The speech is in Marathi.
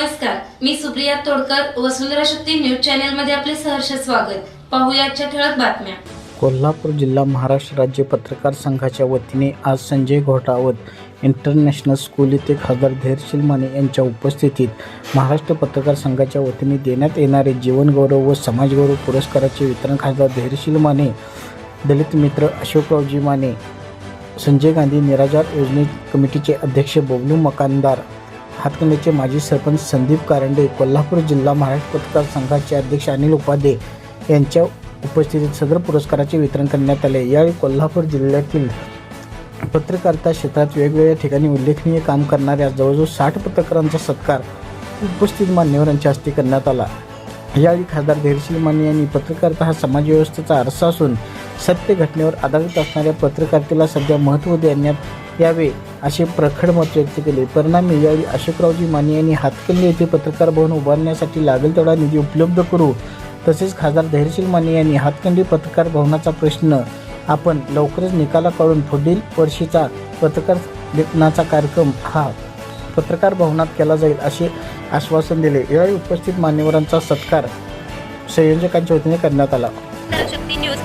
नमस्कार मी सुप्रिया तोडकर वसुंधरा शक्ती न्यूज चॅनलमध्ये आपले सहर्ष स्वागत. पाहुयाच्या ठळक बातम्या. कोल्हापूर जिल्हा महाराष्ट्र राज्य पत्रकार संघाच्या वतीने आज संजय घोटावत इंटरनॅशनल स्कूल येथे खासदार धैर्यशील माने यांच्या उपस्थितीत महाराष्ट्र पत्रकार संघाच्या वतीने देण्यात येणारे जीवनगौरव व समाजगौरव पुरस्काराचे वितरण खासदार धैर्यशील माने दलित मित्र अशोकरावजी माने संजय गांधी निराजार योजने कमिटीचे अध्यक्ष बबलू मकानदार हातकणंगलेचे माजी सरपंच संदीप कारंडे कोल्हापूर जिल्हा महाराष्ट्र पत्रकार संघाचे अध्यक्ष अनिल उपाध्ये यांच्या उपस्थितीत सदर पुरस्काराचे वितरण करण्यात आले. यावेळी कोल्हापूर जिल्ह्यातील पत्रकारिता क्षेत्रात वेगवेगळ्या ठिकाणी उल्लेखनीय काम करणाऱ्या जवळजवळ साठ पत्रकारांचा सत्कार उपस्थित मान्यवरांच्या हस्ते करण्यात आला. यावेळी खासदार धैर्यशील माने यांनी पत्रकारिता हा समाजव्यवस्थेचा आरसा असून सत्य घटनेवर आधारित असणाऱ्या पत्रकारितेला सध्या महत्त्व देण्यात यावे असे प्रखड मत व्यक्त केले. परिणामी यावेळी अशोकरावजी माने यांनी हातकंडी येथे पत्रकार भवन उभारण्यासाठी लागेल तेवढा निधी उपलब्ध करू तसेच खासदार धैर्यशील माने यांनी हातकंडी पत्रकार भवनाचा प्रश्न आपण लवकरच निकाला काढून पुढील वर्षीचा पत्रकार लेखनाचा कार्यक्रम हा पत्रकार भवनात केला जाईल असे आश्वासन दिले. यावेळी उपस्थित मान्यवरांचा सत्कार संयोजकांच्या वतीने करण्यात आला. शक्ती